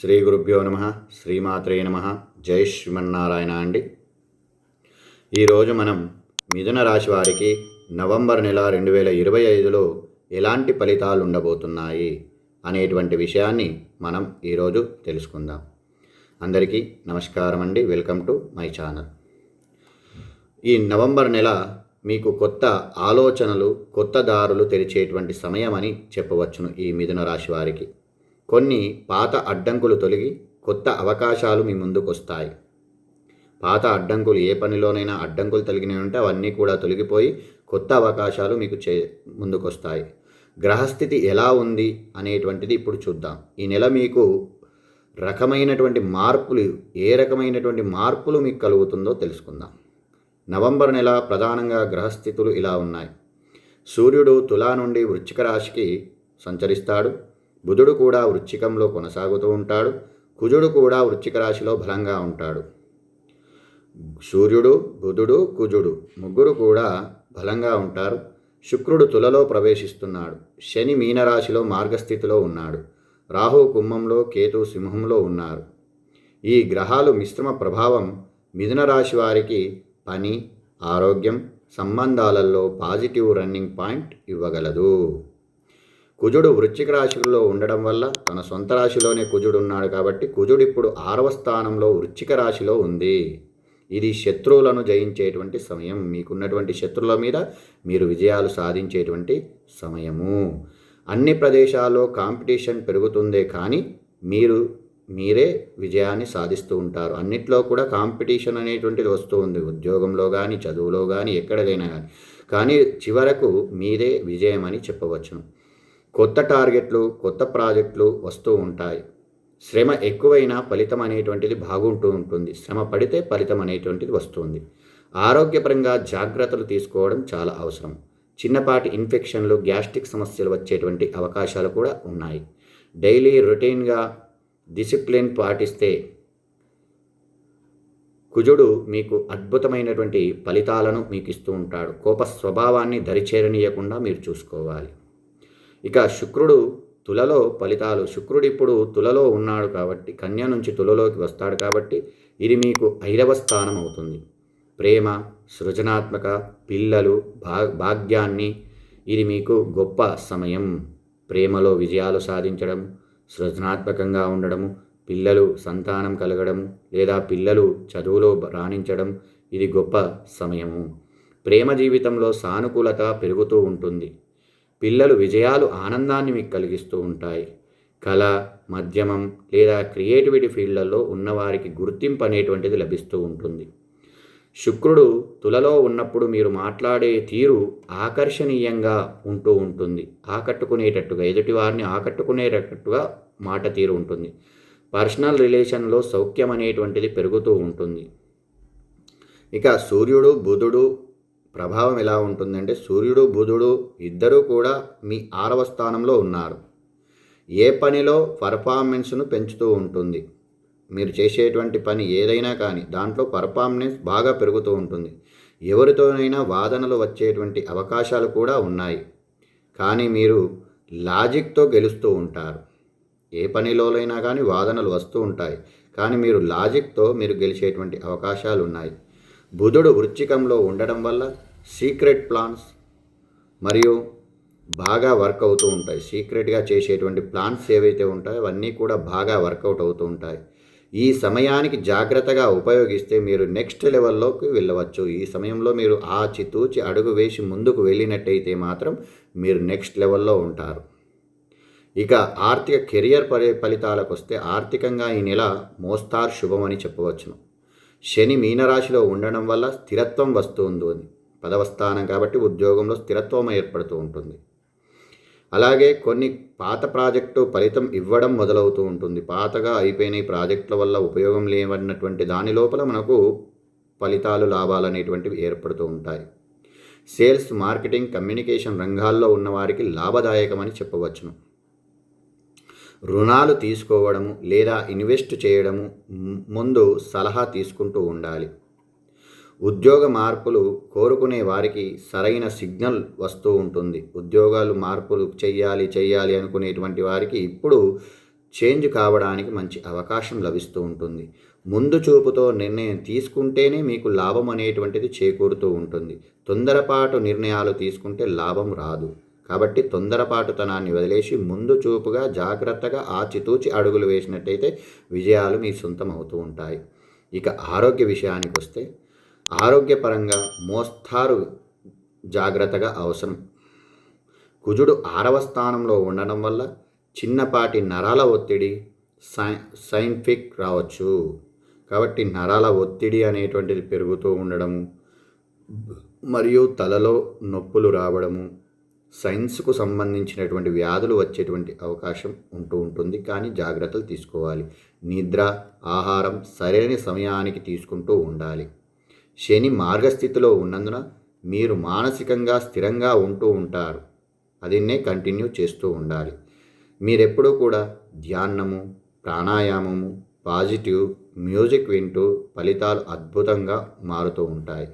శ్రీ గురుభ్యో నమ శ్రీమాత్రే నమ. జై శ్రీమన్నారాయణ అండి. ఈరోజు మనం మిథున రాశి వారికి నవంబర్ నెల రెండు వేల ఇరవై ఐదులో ఎలాంటి ఫలితాలు ఉండబోతున్నాయి అనేటువంటి విషయాన్ని మనం ఈరోజు తెలుసుకుందాం. అందరికీ నమస్కారం అండి. Welcome to my channel. ఈ నవంబర్ నెల మీకు కొత్త ఆలోచనలు కొత్త దారులు తెరిచేటువంటి సమయం అని చెప్పవచ్చును ఈ మిథున రాశి వారికి. కొన్ని పాత అడ్డంకులు తొలగి కొత్త అవకాశాలు మీ ముందుకొస్తాయి. పాత అడ్డంకులు ఏ పనిలోనైనా అడ్డంకులు తొలగినవి ఉంటే అవన్నీ కూడా తొలగిపోయి కొత్త అవకాశాలు మీకు చే ముందుకొస్తాయి. గ్రహస్థితి ఎలా ఉంది అనేటువంటిది ఇప్పుడు చూద్దాం. ఈ నెల మీకు రకమైనటువంటి మార్పులు ఏ రకమైనటువంటి మార్పులు మీకు కలుగుతుందో తెలుసుకుందాం. నవంబర్ నెల ప్రధానంగా గ్రహస్థితులు ఇలా ఉన్నాయి. సూర్యుడు తులా నుండి వృచ్చిక రాశికి సంచరిస్తాడు. బుధుడు కూడా వృచ్చికంలో కొనసాగుతూ ఉంటాడు. కుజుడు కూడా వృచ్చిక రాశిలో బలంగా ఉంటాడు. సూర్యుడు బుధుడు కుజుడు ముగ్గురు కూడా బలంగా ఉంటారు. శుక్రుడు తులలో ప్రవేశిస్తున్నాడు. శని మీనరాశిలో మార్గస్థితిలో ఉన్నాడు. రాహు కుంభంలో కేతు సింహంలో ఉన్నారు. ఈ గ్రహాలు మిశ్రమ ప్రభావం మిథున రాశి వారికి పని ఆరోగ్యం సంబంధాలలో పాజిటివ్ రన్నింగ్ పాయింట్ ఇవ్వగలదు. కుజుడు వృశ్చిక రాశిలో ఉండడం వల్ల తన సొంత రాశిలోనే కుజుడు ఉన్నాడు కాబట్టి కుజుడు ఇప్పుడు ఆరవ స్థానంలో వృశ్చిక రాశిలో ఉంది. ఇది శత్రువులను జయించేటువంటి సమయం. మీకున్నటువంటి శత్రువుల మీద మీరు విజయాలు సాధించేటువంటి సమయము. అన్ని ప్రదేశాల్లో కాంపిటీషన్ పెరుగుతుందే కానీ మీరు మీరే విజయాన్ని సాధిస్తూ ఉంటారు. అన్నిట్లో కూడా కాంపిటీషన్ అనేటువంటిది వస్తూ ఉంది. ఉద్యోగంలో కానీ చదువులో కానీ ఎక్కడైనా కానీ కానీ చివరకు మీరే విజయం అని చెప్పవచ్చును. కొత్త టార్గెట్లు కొత్త ప్రాజెక్టులు వస్తూ ఉంటాయి. శ్రమ ఎక్కువైనా ఫలితం అనేటువంటిది బాగుంటూ ఉంటుంది. శ్రమ పడితే ఫలితం అనేటువంటిది వస్తుంది. ఆరోగ్యపరంగా జాగ్రత్తలు తీసుకోవడం చాలా అవసరం. చిన్నపాటి ఇన్ఫెక్షన్లు గ్యాస్ట్రిక్ సమస్యలు వచ్చేటువంటి అవకాశాలు కూడా ఉన్నాయి. డైలీ రొటీన్గా డిసిప్లిన్ పాటిస్తే కుజుడు మీకు అద్భుతమైనటువంటి ఫలితాలను మీకు ఇస్తూ ఉంటాడు. కోప స్వభావాన్ని దరిచేరనీయకుండా మీరు చూసుకోవాలి. ఇక శుక్రుడు తులలో ఫలితాలు. శుక్రుడు ఇప్పుడు తులలో ఉన్నాడు కాబట్టి కన్య నుంచి తులలోకి వస్తాడు కాబట్టి ఇది మీకు ఐరవ స్థానం అవుతుంది. ప్రేమ సృజనాత్మక పిల్లలు భా భాగ్యాన్ని ఇది మీకు గొప్ప సమయం. ప్రేమలో విజయాలు సాధించడం సృజనాత్మకంగా ఉండడము పిల్లలు సంతానం కలగడం లేదా పిల్లలు చదువులో రాణించడం ఇది గొప్ప సమయము. ప్రేమ జీవితంలో సానుకూలత పెరుగుతూ ఉంటుంది. పిల్లలు విజయాలు ఆనందాన్ని మీకు కలిగిస్తూ ఉంటాయి. కళ మధ్యమం లేదా క్రియేటివిటీ ఫీల్డ్లలో ఉన్నవారికి గుర్తింపు అనేటువంటిది లభిస్తూ ఉంటుంది. శుక్రుడు తులలో ఉన్నప్పుడు మీరు మాట్లాడే తీరు ఆకర్షణీయంగా ఉంటూ ఉంటుంది. ఆకట్టుకునేటట్టుగా ఎదుటివారిని ఆకట్టుకునేటట్టుగా మాట తీరు ఉంటుంది. పర్సనల్ రిలేషన్లో సౌఖ్యం అనేటువంటిది పెరుగుతూ ఉంటుంది. ఇక సూర్యుడు బుధుడు ప్రభావం ఎలా ఉంటుందంటే సూర్యుడు బుధుడు ఇద్దరూ కూడా మీ ఆరవ స్థానంలో ఉన్నారు. ఏ పనిలో పర్ఫార్మెన్స్ను పెంచుతూ ఉంటుంది? మీరు చేసేటువంటి పని ఏదైనా కానీ దాంట్లో పర్ఫార్మెన్స్ బాగా పెరుగుతూ ఉంటుంది. ఎవరితోనైనా వాదనలు వచ్చేటువంటి అవకాశాలు కూడా ఉన్నాయి. కానీ మీరు లాజిక్తో గెలుస్తూ ఉంటారు. ఏ పనిలోనైనా కానీ వాదనలు వస్తూ ఉంటాయి. కానీ మీరు లాజిక్తో మీరు గెలిచేటువంటి అవకాశాలు ఉన్నాయి. బుధుడు వృచ్చికంలో ఉండడం వల్ల సీక్రెట్ ప్లాన్స్ మరియు బాగా వర్క్ అవుతూ ఉంటాయి. సీక్రెట్గా చేసేటువంటి ప్లాన్స్ ఏవైతే ఉంటాయో అవన్నీ కూడా బాగా వర్కౌట్ అవుతూ ఉంటాయి. ఈ సమయానికి జాగ్రత్తగా ఉపయోగిస్తే మీరు నెక్స్ట్ లెవెల్లోకి వెళ్ళవచ్చు. ఈ సమయంలో మీరు ఆచి తూచి అడుగు వేసి ముందుకు వెళ్ళినట్టయితే మాత్రం మీరు నెక్స్ట్ లెవెల్లో ఉంటారు. ఇక ఆర్థిక కెరియర్ ఫలితాలకు వస్తే ఆర్థికంగా ఈ నెల మోస్తార్ శుభమని చెప్పవచ్చును. శని మీనరాశిలో ఉండడం వల్ల స్థిరత్వం వస్తుంది అని పదవ స్థానం కాబట్టి ఉద్యోగంలో స్థిరత్వం ఏర్పడుతూ ఉంటుంది. అలాగే కొన్ని పాత ప్రాజెక్టు ఫలితం ఇవ్వడం మొదలవుతూ ఉంటుంది. పాతగా అయిపోయిన ప్రాజెక్టుల వల్ల ఉపయోగం లేవన్నటువంటి దాని లోపల మనకు ఫలితాలు లాభాలు అనేటువంటివి ఏర్పడుతూ ఉంటాయి. సేల్స్ మార్కెటింగ్ కమ్యూనికేషన్ రంగాల్లో ఉన్నవారికి లాభదాయకమని చెప్పవచ్చును. రుణాలు తీసుకోవడము లేదా ఇన్వెస్ట్ చేయడము ముందు సలహా తీసుకుంటూ ఉండాలి. ఉద్యోగ మార్పులు కోరుకునే వారికి సరైన సిగ్నల్ వస్తూ ఉంటుంది. ఉద్యోగాలు మార్పులు చెయ్యాలి చేయాలి అనుకునేటువంటి వారికి ఇప్పుడు చేంజ్ కావడానికి మంచి అవకాశం లభిస్తూ ఉంటుంది. ముందు చూపుతో నిర్ణయం తీసుకుంటేనే మీకు లాభం అనేటువంటిది చేకూరుతూ ఉంటుంది. తొందరపాటు నిర్ణయాలు తీసుకుంటే లాభం రాదు. కాబట్టి తొందరపాటుతనాన్ని వదిలేసి ముందు చూపుగా జాగ్రత్తగా ఆచితూచి అడుగులు వేసినట్టయితే విజయాలు మీ సొంతం అవుతూ ఉంటాయి. ఇక ఆరోగ్య విషయానికి వస్తే ఆరోగ్యపరంగా మోస్తారు జాగ్రత్తగా అవసరం. కుజుడు ఆరవ స్థానంలో ఉండడం వల్ల చిన్నపాటి నరాల ఒత్తిడి సై సైంటిఫిక్ రావచ్చు. కాబట్టి నరాల ఒత్తిడి అనేటువంటిది పెరుగుతూ ఉండడము మరియు తలలో నొప్పులు రావడము సైన్స్కు సంబంధించినటువంటి వ్యాధులు వచ్చేటువంటి అవకాశం ఉంటూ ఉంటుంది. కానీ జాగ్రత్తలు తీసుకోవాలి. నిద్ర ఆహారం సరైన సమయానికి తీసుకుంటూ ఉండాలి. శని మార్గస్థితిలో ఉన్నందున మీరు మానసికంగా స్థిరంగా ఉంటూ ఉంటారు. అదిన్నే కంటిన్యూ చేస్తూ ఉండాలి. మీరెప్పుడూ కూడా ధ్యానము ప్రాణాయామము పాజిటివ్ మ్యూజిక్ వింటూ ఫలితాలు అద్భుతంగా మారుతూ ఉంటాయి.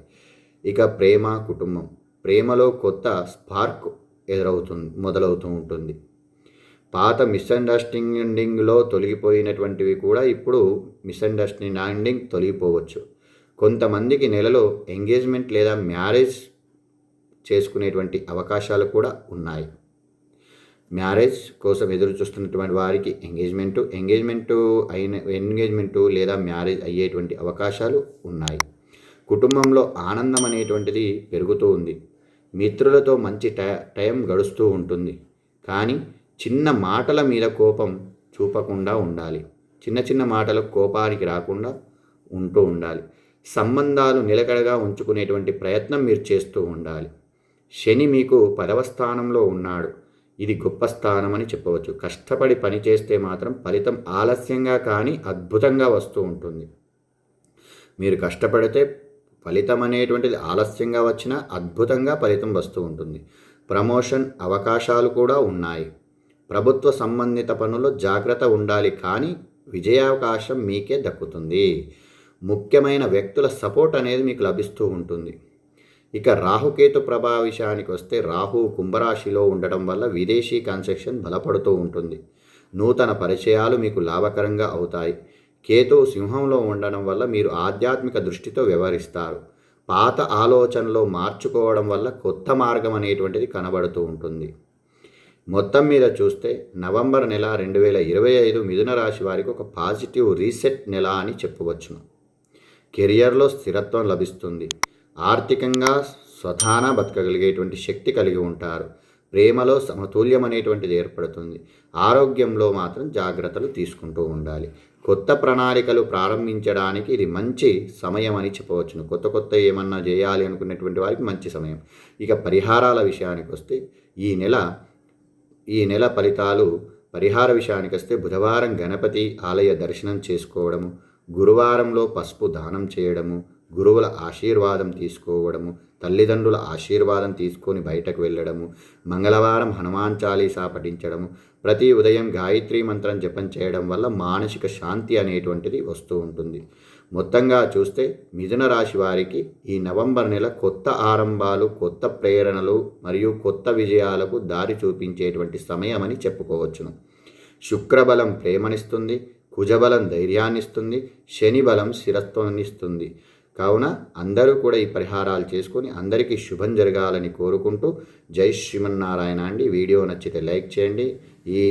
ఇక ప్రేమ కుటుంబం. ప్రేమలో కొత్త స్పార్క్ ఎదురవుతుంది మొదలవుతూ ఉంటుంది. పాత మిస్అండర్స్టాండింగ్లో తొలగిపోయినటువంటివి కూడా ఇప్పుడు మిస్అండర్స్టాండింగ్ తొలగిపోవచ్చు. కొంతమందికి నెలలో ఎంగేజ్మెంట్ లేదా మ్యారేజ్ చేసుకునేటువంటి అవకాశాలు కూడా ఉన్నాయి. మ్యారేజ్ కోసం ఎదురు చూస్తున్నటువంటి వారికి ఎంగేజ్మెంటు ఎంగేజ్మెంటు అయిన ఎంగేజ్మెంటు లేదా మ్యారేజ్ అయ్యేటువంటి అవకాశాలు ఉన్నాయి. కుటుంబంలో ఆనందం అనేటువంటిది పెరుగుతూ ఉంది. మిత్రులతో మంచి టైం గడుస్తూ ఉంటుంది. కానీ చిన్న మాటల మీద కోపం చూపకుండా ఉండాలి. చిన్న చిన్న మాటలకు కోపానికి రాకుండా ఉంటూ ఉండాలి. సంబంధాలు నిలకడగా ఉంచుకునేటువంటి ప్రయత్నం మీరు చేస్తూ ఉండాలి. శని మీకు పదవ స్థానంలో ఉన్నాడు. ఇది గొప్ప స్థానం అని చెప్పవచ్చు. కష్టపడి పని చేస్తే మాత్రం ఫలితం ఆలస్యంగా కానీ అద్భుతంగా వస్తూ ఉంటుంది. మీరు కష్టపడితే ఫలితం అనేటువంటిది ఆలస్యంగా వచ్చినా అద్భుతంగా ఫలితం వస్తూ ఉంటుంది. ప్రమోషన్ అవకాశాలు కూడా ఉన్నాయి. ప్రభుత్వ సంబంధిత పనుల్లో జాగ్రత్త ఉండాలి కానీ విజయావకాశం మీకే దక్కుతుంది. ముఖ్యమైన వ్యక్తుల సపోర్ట్ అనేది మీకు లభిస్తూ ఉంటుంది. ఇక రాహుకేతు ప్రభావ విషయానికి వస్తే రాహు కుంభరాశిలో ఉండటం వల్ల విదేశీ కన్స్ట్రక్షన్ బలపడుతూ ఉంటుంది. నూతన పరిచయాలు మీకు లాభకరంగా అవుతాయి. కేతువు సింహంలో ఉండడం వల్ల మీరు ఆధ్యాత్మిక దృష్టితో వ్యవహరిస్తారు. పాత ఆలోచనలో మార్చుకోవడం వల్ల కొత్త మార్గం అనేటువంటిది కనబడుతూ ఉంటుంది. మొత్తం మీద చూస్తే నవంబర్ నెల రెండు వేల ఇరవై ఐదు మిథున రాశి వారికి ఒక పాజిటివ్ రీసెట్ నెల అని చెప్పవచ్చును. కెరియర్లో స్థిరత్వం లభిస్తుంది. ఆర్థికంగా స్వధాన బతకగలిగేటువంటి శక్తి కలిగి ఉంటారు. ప్రేమలో సమతుల్యం అనేటువంటిది ఏర్పడుతుంది. ఆరోగ్యంలో మాత్రం జాగ్రత్తలు తీసుకుంటూ ఉండాలి. కొత్త ప్రణాళికలు ప్రారంభించడానికి ఇది మంచి సమయం అని చెప్పవచ్చును. కొత్త కొత్త ఏమన్నా చేయాలి అనుకునేటువంటి వారికి మంచి సమయం. ఇక పరిహారాల విషయానికి వస్తే ఈ నెల ఈ నెల ఫలితాలు పరిహార విషయానికి వస్తే బుధవారం గణపతి ఆలయ దర్శనం చేసుకోవడము గురువారంలో పసుపు దానం చేయడము గురువుల ఆశీర్వాదం తీసుకోవడము తల్లిదండ్రుల ఆశీర్వాదం తీసుకొని బయటకు వెళ్ళడము మంగళవారం హనుమాన్ చాలీసా పఠించడము ప్రతి ఉదయం గాయత్రి మంత్రం జపం చేయడం వల్ల మానసిక శాంతి అనేటువంటిది వస్తూ ఉంటుంది. మొత్తంగా చూస్తే మిథున రాశి వారికి ఈ నవంబర్ నెల కొత్త ఆరంభాలు కొత్త ప్రేరణలు మరియు కొత్త విజయాలకు దారి చూపించేటువంటి సమయం అని చెప్పుకోవచ్చును. శుక్రబలం ప్రేమనిస్తుంది కుజబలం ధైర్యాన్నిస్తుంది శని బలం స్థిరత్వాన్నిస్తుంది. కావున అందరూ కూడా ఈ పరిహారాలు చేసుకొని అందరికీ శుభం జరగాలని కోరుకుంటూ జై శ్రీమన్నారాయణ అండి. వీడియో నచ్చితే లైక్ చేయండి ఈ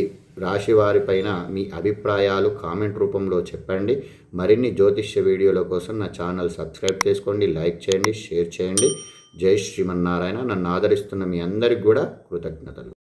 రాశి వారిపైన మీ అభిప్రాయాలు కామెంట్ రూపంలో చెప్పండి. మరిన్ని జ్యోతిష్య వీడియోల కోసం నా ఛానల్ సబ్స్క్రైబ్ చేసుకోండి లైక్ చేయండి షేర్ చేయండి. జై శ్రీమన్నారాయణ. నన్ను ఆదరిస్తున్న మీ అందరికి కూడా కృతజ్ఞతలు.